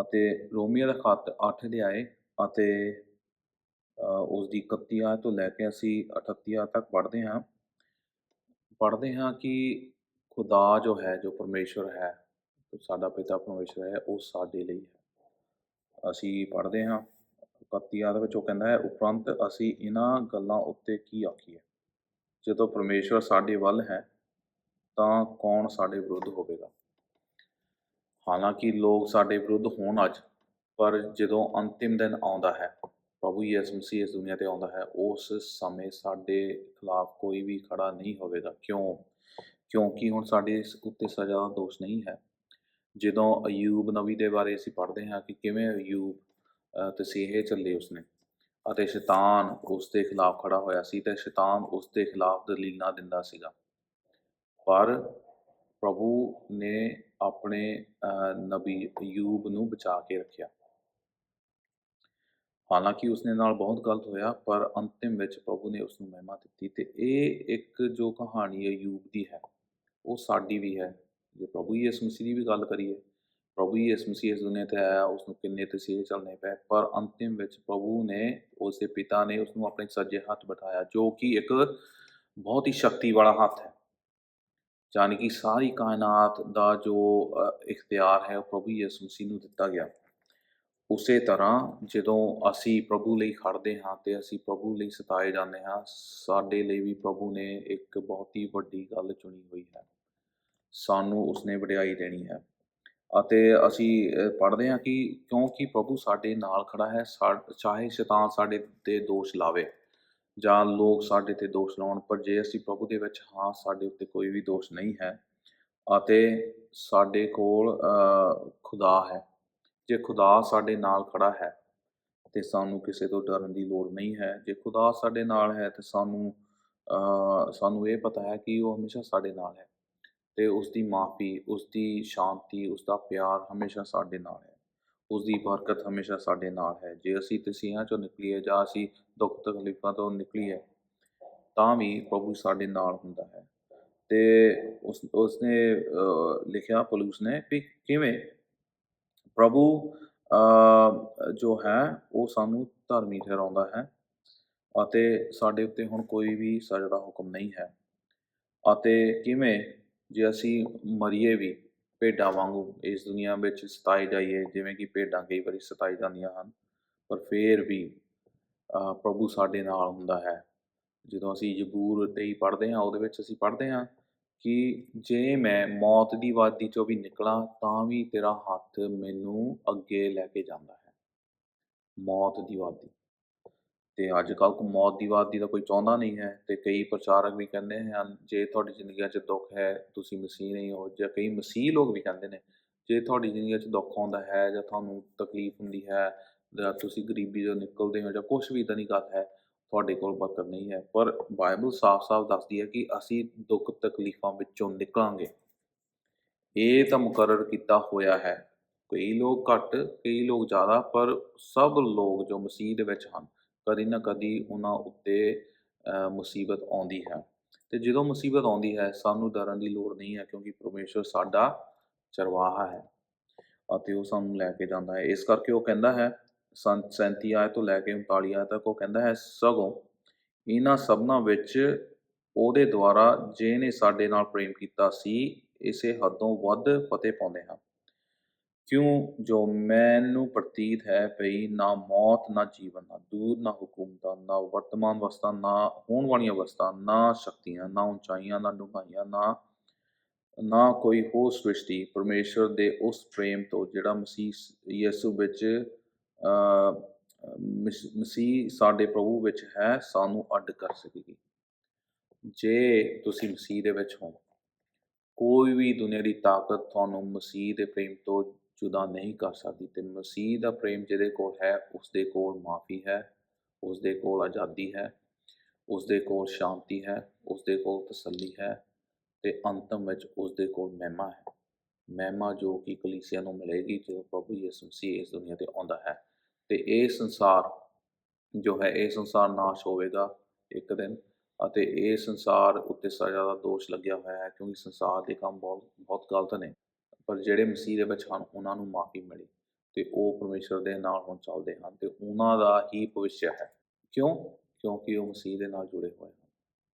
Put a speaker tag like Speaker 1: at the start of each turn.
Speaker 1: ਅਤੇ ਰੋਮੀਓ ਦਾ ਖੱਤ 8 ਆਏ ਅਤੇ ਅ, ਉਸ ਦੀ 31 ਆਇਤ ਤੋਂ ਲੈ ਕੇ ਅਸੀਂ 38 ਆਇਤ ਤੱਕ ਪੜ੍ਹਦੇ ਹਾਂ। ਪੜ੍ਹਦੇ ਹਾਂ ਕਿ ਖੁਦਾ ਜੋ ਹੈ ਜੋ ਪਰਮੇਸ਼ਵਰ ਹੈ ਸਾਡਾ ਪਿਤਾ ਪਰਮੇਸ਼ਵਰ ਹੈ ਉਹ ਸਾਡੇ ਲਈ ਹੈ। ਅਸੀਂ ਪੜ੍ਹਦੇ ਹਾਂ 31 ਆਇਤ ਵਿੱਚ ਉਹ ਕਹਿੰਦਾ ਹੈ ਉਪਰੰਤ ਅਸੀਂ ਇਹਨਾਂ ਗੱਲਾਂ ਉੱਤੇ ਕੀ ਆਖੀਏ? ਜਦੋਂ ਪਰਮੇਸ਼ਵਰ ਸਾਡੇ ਵੱਲ ਹੈ ਤਾਂ ਕੌਣ ਸਾਡੇ ਵਿਰੁੱਧ ਹੋਵੇਗਾ? ਹਾਲਾਂਕਿ ਲੋਕ ਸਾਡੇ ਵਿਰੁੱਧ ਹੋਣ ਅੱਜ, ਪਰ ਜਦੋਂ ਅੰਤਿਮ ਦਿਨ ਆਉਂਦਾ ਹੈ, ਪ੍ਰਭੂ ਯਿਸੂ ਮਸੀਹ ਇਸ ਦੁਨੀਆ ਤੇ ਆਉਂਦਾ ਹੈ, ਉਸ ਸਮੇਂ ਸਾਡੇ ਖਿਲਾਫ ਕੋਈ ਵੀ ਖੜਾ ਨਹੀਂ ਹੋਵੇਗਾ। ਕਿਉਂ? ਕਿਉਂਕਿ ਹੁਣ ਸਾਡੇ ਇਸ ਉੱਤੇ ਸਜ਼ਾ ਦਾ ਦੋਸ਼ ਨਹੀਂ ਹੈ। ਜਦੋਂ ਅਯੂਬ ਨਬੀ ਦੇ ਬਾਰੇ ਅਸੀਂ ਪੜ੍ਹਦੇ ਹਾਂ ਕਿ ਕਿਵੇਂ ਅਯੂਬ ਤਸੀਹੇ ਚੱਲੇ ਉਸਨੇ ਅਤੇ ਸ਼ੈਤਾਨ ਉਸ ਦੇ ਖਿਲਾਫ ਖੜਾ ਹੋਇਆ ਸੀ ਤੇ ਸ਼ੈਤਾਨ ਉਸ ਦੇ ਖਿਲਾਫ ਦਲੀਲਾਂ ਦਿੰਦਾ ਸੀਗਾ। ਪਰ ਪ੍ਰਭੂ ਨੇ ਆਪਣੇ ਅ, ਨਬੀ ਅਯੂਬ ਨੂੰ ਬਚਾ ਕੇ ਰੱਖਿਆ। ਹਾਲਾਂਕਿ ਉਸਨੇ ਨਾਲ ਬਹੁਤ ਗਲਤ ਹੋਇਆ ਪਰ ਅੰਤਿਮ ਵਿੱਚ ਪ੍ਰਭੂ ਨੇ ਉਸ ਨੂੰ ਮਹਿਮਾ ਦਿੱਤੀ ਤੇ ਇਹ ਇੱਕ ਜੋ ਕਹਾਣੀ ਅਯੂਬ ਦੀ ਹੈ ਉਹ ਸਾਡੀ ਵੀ ਹੈ। ਜੇ ਪ੍ਰਭੂ ਯਿਸੂ ਮਸੀਹ ਦੀ ਵੀ ਗੱਲ ਕਰੀਏ ਪ੍ਰਭੂ ਯਿਸੂ ਮਸੀਹ ਇਸ ਦੁਨੀਆ ਤੇ ਆਇਆ ਉਸ ਨੂੰ ਕਿੰਨੇ ਤਸੀਹੇ ਚੱਲਣੇ ਪਏ ਪਰ ਅੰਤਿਮ ਵਿੱਚ ਪ੍ਰਭੂ ਨੇ ਉਸ ਦੇ ਪਿਤਾ ਨੇ ਉਸ ਨੂੰ ਆਪਣੇ ਸੱਜੇ ਹੱਥ ਬਿਠਾਇਆ ਜੋ ਕਿ ਇੱਕ ਬਹੁਤ ਹੀ ਸ਼ਕਤੀ ਵਾਲਾ ਹੱਥ ਹੈ। ਯਾਨੀ ਕਿ ਸਾਰੀ ਕਾਇਨਾਤ ਦਾ ਜੋ ਇਖਤਿਆਰ ਹੈ, ਉਹ ਪ੍ਰਭੂ ਯਿਸੂ ਮਸੀਹ ਨੂੰ ਦਿੱਤਾ ਗਿਆ। ਉਸੇ ਤਰ੍ਹਾਂ ਜਦੋਂ ਅਸੀਂ ਪ੍ਰਭੂ ਲਈ ਖੜਦੇ ਹਾਂ ਤੇ ਅਸੀਂ ਪ੍ਰਭੂ ਲਈ ਸਤਾਏ ਜਾਂਦੇ ਹਾਂ, ਸਾਡੇ ਲਈ ਵੀ ਪ੍ਰਭੂ ਨੇ ਇੱਕ ਬਹੁਤ ਹੀ ਵੱਡੀ ਗੱਲ ਚੁਣੀ ਹੋਈ ਹੈ। ਸਾਨੂੰ ਉਸਨੇ ਵਡਿਆਈ ਦੇਣੀ ਹੈ। ਅਤੇ ਅਸੀਂ ਪੜ੍ਹਦੇ ਹਾਂ ਕਿ ਕਿਉਂਕਿ ਪ੍ਰਭੂ ਸਾਡੇ ਨਾਲ ਖੜਾ ਹੈ, ਸਾ- ਚਾਹੇ ਸ਼ੈਤਾਨ ਸਾਡੇ ਤੇ ਦੋਸ਼ ਲਾਵੇ ਜਾਂ ਲੋਕ ਸਾਡੇ ਤੇ ਦੋਸ਼ ਲਾਉਣ, ਪਰ ਜੇ ਅਸੀਂ ਪ੍ਰਭੂ ਦੇ ਵਿੱਚ ਹਾਂ, ਸਾਡੇ ਉੱਤੇ ਕੋਈ ਵੀ ਦੋਸ਼ ਨਹੀਂ ਹੈ ਅਤੇ ਸਾਡੇ ਕੋਲ ਖੁਦਾ ਹੈ। ਜੇ ਖੁਦਾ ਸਾਡੇ ਨਾਲ ਖੜਾ ਹੈ ਤੇ ਸਾਨੂੰ ਕਿਸੇ ਤੋਂ ਡਰਨ ਦੀ ਲੋੜ ਨਹੀਂ ਹੈ। ਜੇ ਖੁਦਾ ਸਾਡੇ ਨਾਲ ਹੈ ਤੇ ਸਾਨੂੰ ਸਾਨੂੰ ਇਹ ਪਤਾ ਹੈ ਕਿ ਉਹ ਹਮੇਸ਼ਾ ਸਾਡੇ ਨਾਲ ਹੈ ਤੇ ਉਸ ਦੀ ਮਾਫੀ ਉਸ ਦੀ ਸ਼ਾਂਤੀ ਉਸ ਦਾ ਪਿਆਰ ਹਮੇਸ਼ਾ ਸਾਡੇ ਨਾਲ ਹੈ। ਉਸ ਦੀ ਬਰਕਤ ਹਮੇਸ਼ਾ ਸਾਡੇ ਨਾਲ ਹੈ। ਜੇ ਅਸੀਂ ਤਸੀਹਾਂ ਚੋਂ ਨਿਕਲੀਏ ਜਾਂ ਅਸੀਂ ਦੁੱਖ ਤਕਲੀਫਾਂ ਤੋਂ ਨਿਕਲੀਏ, ਤਾਂ ਵੀ ਪ੍ਰਭੂ ਸਾਡੇ ਨਾਲ ਹੁੰਦਾ ਹੈ। ਤੇ ਉਸ, ਉਸਨੇ ਲਿਖਿਆ ਪਲੂਸ ਨੇ ਵੀ ਕਿਵੇਂ? ਪ੍ਰਭੂ ਜੋ ਹੈ, ਉਹ ਸਾਨੂੰ ਧਰਮੀ ਠਹਿਰਾਉਂਦਾ ਹੈ ਅਤੇ ਸਾਡੇ ਉੱਤੇ ਹੁਣ ਕੋਈ ਵੀ ਸਜ਼ਾ ਦਾ ਹੁਕਮ ਨਹੀਂ ਹੈ। ਅਤੇ ਕਿਵੇਂ? ਜੇ ਅਸੀਂ ਮਰੀਏ ਵੀ ਭੇਡਾਂ ਵਾਂਗੂ ਇਸ ਦੁਨੀਆ ਵਿੱਚ ਸਤਾਏ ਜਾਈਏ, ਜਿਵੇਂ ਕਿ ਭੇਡਾਂ ਕਈ ਵਾਰੀ ਸਤਾਈ ਜਾਂਦੀਆਂ ਹਨ, ਪਰ ਫੇਰ ਵੀ ਪ੍ਰਭੂ ਸਾਡੇ ਨਾਲ ਹੁੰਦਾ ਹੈ। ਜਦੋਂ ਅਸੀਂ ਜ਼ਬੂਰ 23 ਪੜ੍ਹਦੇ ਹਾਂ, ਉਹਦੇ ਵਿੱਚ ਅਸੀਂ ਪੜ੍ਹਦੇ ਹਾਂ ਕਿ ਜੇ ਮੈਂ ਮੌਤ ਦੀ ਵਾਦੀ ਚੋਂ ਵੀ ਨਿਕਲਾਂ, ਤਾਂ ਵੀ ਤੇਰਾ ਹੱਥ ਮੈਨੂੰ ਅੱਗੇ ਲੈ ਕੇ ਜਾਂਦਾ ਹੈ। ਮੌਤ ਦੀ ਵਾਦੀ। ਤੇ ਅੱਜ ਕੱਲ੍ਹ ਮੌਤ ਦੀ ਵਾਦੀ ਤਾਂ ਕੋਈ ਚਾਹੁੰਦਾ ਨਹੀਂ ਹੈ ਤੇ ਕਈ ਪ੍ਰਚਾਰਕ ਵੀ ਕਹਿੰਦੇ ਹਨ ਜੇ ਤੁਹਾਡੀ ਜ਼ਿੰਦਗੀ 'ਚ ਦੁੱਖ ਹੈ, ਤੁਸੀਂ ਮਸੀਹ ਨਹੀਂ ਹੋ, ਜਾਂ ਕਈ ਮਸੀਹ ਲੋਕ ਵੀ ਕਹਿੰਦੇ ਨੇ, ਜੇ ਤੁਹਾਡੀ ਜ਼ਿੰਦਗੀ 'ਚ ਦੁੱਖ ਆਉਂਦਾ ਹੈ ਜਾਂ ਤੁਹਾਨੂੰ ਤਕਲੀਫ ਹੁੰਦੀ ਹੈ ਜਾਂ ਤੁਸੀਂ ਗਰੀਬੀ ਤੋਂ ਨਿਕਲਦੇ ਹੋ ਜਾਂ ਕੁਝ ਵੀ ਇਦਾਂ ਦੀ ਗੱਲ ਹੈ, ਤੁਹਾਡੇ ਕੋਲ ਬਰਕਤ ਨਹੀਂ ਹੈ, ਪਰ ਬਾਈਬਲ ਸਾਫ਼-ਸਾਫ਼ ਦੱਸਦੀ ਹੈ ਕਿ ਅਸੀਂ ਦੁੱਖ ਤਕਲੀਫਾਂ ਵਿੱਚੋਂ ਨਿਕਲਾਂਗੇ। ਇਹ ਤਾਂ ਮੁਕਰਰ ਕੀਤਾ ਹੋਇਆ ਹੈ। ਕਈ ਲੋਕ ਘੱਟ, ਕਈ ਲੋਕ ਜ਼ਿਆਦਾ, ਪਰ ਸਭ ਲੋਕ ਜੋ ਮਸੀਹ ਦੇ ਵਿੱਚ ਹਨ ਕਦੀ ਨਾ ਕਦੀ ਉਹਨਾਂ ਉੱਤੇ ਮੁਸੀਬਤ ਆਉਂਦੀ ਹੈ। ਤੇ ਜਦੋਂ ਮੁਸੀਬਤ ਆਉਂਦੀ ਹੈ, ਸਾਨੂੰ ਡਰਨ ਦੀ ਲੋੜ ਨਹੀਂ ਹੈ ਕਿਉਂਕਿ ਪਰਮੇਸ਼ਵਰ ਸਾਡਾ ਚਰਵਾਹਾ ਹੈ ਅਤੇ ਉਹ ਸਾਨੂੰ ਲੈ ਕੇ ਜਾਂਦਾ ਹੈ। ਇਸ ਕਰਕੇ ਉਹ ਕਹਿੰਦਾ ਹੈ ਸੰਤ 37 ਆਇਤ ਤੋਂ ਲੈ ਕੇ 39 ਆਇਤ ਤੱਕ ਉਹ ਕਹਿੰਦਾ ਹੈ, ਸਗੋਂ ਇਹਨਾਂ ਸਭਨਾਂ ਵਿੱਚ ਉਹਦੇ ਦੁਆਰਾ ਜਿਹਨੇ ਸਾਡੇ ਨਾਲ ਪ੍ਰੇਮ ਕੀਤਾ ਸੀ, ਇਸੇ ਹੱਦੋਂ ਵੱਧ ਫਤਿਹ ਪਾਉਂਦੇ ਹਾਂ। ਕਿਉਂ ਜੋ ਮੈਨੂੰ ਪ੍ਰਤੀਤ ਹੈ ਭਈ ਨਾ ਮੌਤ ਨਾ ਜੀਵਨ ਨਾ ਦੂਰ ਨਾ ਹਕੂਮਤਾਂ ਨਾ ਵਰਤਮਾਨ ਅਵਸਥਾ ਨਾ ਹੋਣ ਵਾਲੀਆਂ ਅਵਸਥਾ ਨਾ ਸ਼ਕਤੀਆਂ ਨਾ ਉਚਾਈਆਂ ਨਾ ਡੂੰਘਾਈਆਂ ਨਾ ਨਾ ਕੋਈ ਹੋਰ ਸ੍ਰਿਸ਼ਟੀ ਪਰਮੇਸ਼ਰ ਦੇ ਉਸ ਪ੍ਰੇਮ ਤੋਂ ਜਿਹੜਾ ਮਸੀਹ ਯਿਸੂ ਵਿੱਚ ਅ, ਮਸੀਹ ਸਾਡੇ ਪ੍ਰਭੂ ਵਿੱਚ ਹੈ ਸਾਨੂੰ ਅੱਡ ਕਰ ਸਕੇਗੀ। ਜੇ ਤੁਸੀਂ ਮਸੀਹ ਦੇ ਵਿੱਚ ਹੋ ਕੋਈ ਵੀ ਦੁਨੀਆ ਦੀ ਤਾਕਤ ਤੁਹਾਨੂੰ ਮਸੀਹ ਦੇ ਪ੍ਰੇਮ ਤੋਂ ਜੁਦਾ ਨਹੀਂ ਕਰ ਸਕਦੀ ਤੇ ਮਸੀਹ ਦਾ ਪ੍ਰੇਮ ਜਿਹਦੇ ਕੋਲ ਹੈ ਉਸ ਦੇ ਕੋਲ ਮਾਫੀ ਹੈ ਉਸ ਦੇ ਕੋਲ ਆਜ਼ਾਦੀ ਹੈ ਉਸ ਦੇ ਕੋਲ ਸ਼ਾਂਤੀ ਹੈ ਉਸ ਦੇ ਕੋਲ ਤਸੱਲੀ ਹੈ ਤੇ ਅੰਤਮ ਵਿੱਚ ਉਸ ਦੇ ਕੋਲ ਮਹਿਮਾ ਹੈ। ਮਹਿਮਾ ਜੋ ਕਿ ਕਲੀਸਿਆ ਨੂੰ ਮਿਲੇਗੀ ਜਦੋਂ ਪ੍ਰਭੂ ਯਿਸੂ ਮਸੀਹ ਇਸ ਦੁਨੀਆ ਤੇ ਆਉਂਦਾ ਹੈ ਤੇ ਇਹ ਸੰਸਾਰ ਜੋ ਹੈ, ਇਹ ਸੰਸਾਰ ਨਾਸ਼ ਹੋਵੇਗਾ ਇੱਕ ਦਿਨ ਅਤੇ ਇਹ ਸੰਸਾਰ ਉੱਤੇ ਸਜ਼ਾ ਦਾ ਦੋਸ਼ ਲੱਗਿਆ ਹੋਇਆ ਹੈ ਕਿਉਂਕਿ ਸੰਸਾਰ ਦੇ ਕੰਮ ਬਹੁਤ ਬਹੁਤ ਗਲਤ ਨੇ। ਪਰ ਜਿਹੜੇ ਮਸੀਹ ਦੇ ਵਿੱਚ ਹਨ, ਉਹਨਾਂ ਨੂੰ ਮਾਫੀ ਮਿਲੀ ਤੇ ਉਹ ਪਰਮੇਸ਼ਰ ਦੇ ਨਾਲ ਹੁਣ ਚੱਲਦੇ ਹਨ ਤੇ ਉਹਨਾਂ ਦਾ ਹੀ ਭਵਿੱਖ ਹੈ। ਕਿਉਂ? ਕਿਉਂਕਿ ਉਹ ਮਸੀਹ ਦੇ ਨਾਲ ਜੁੜੇ ਹੋਏ ਹਨ।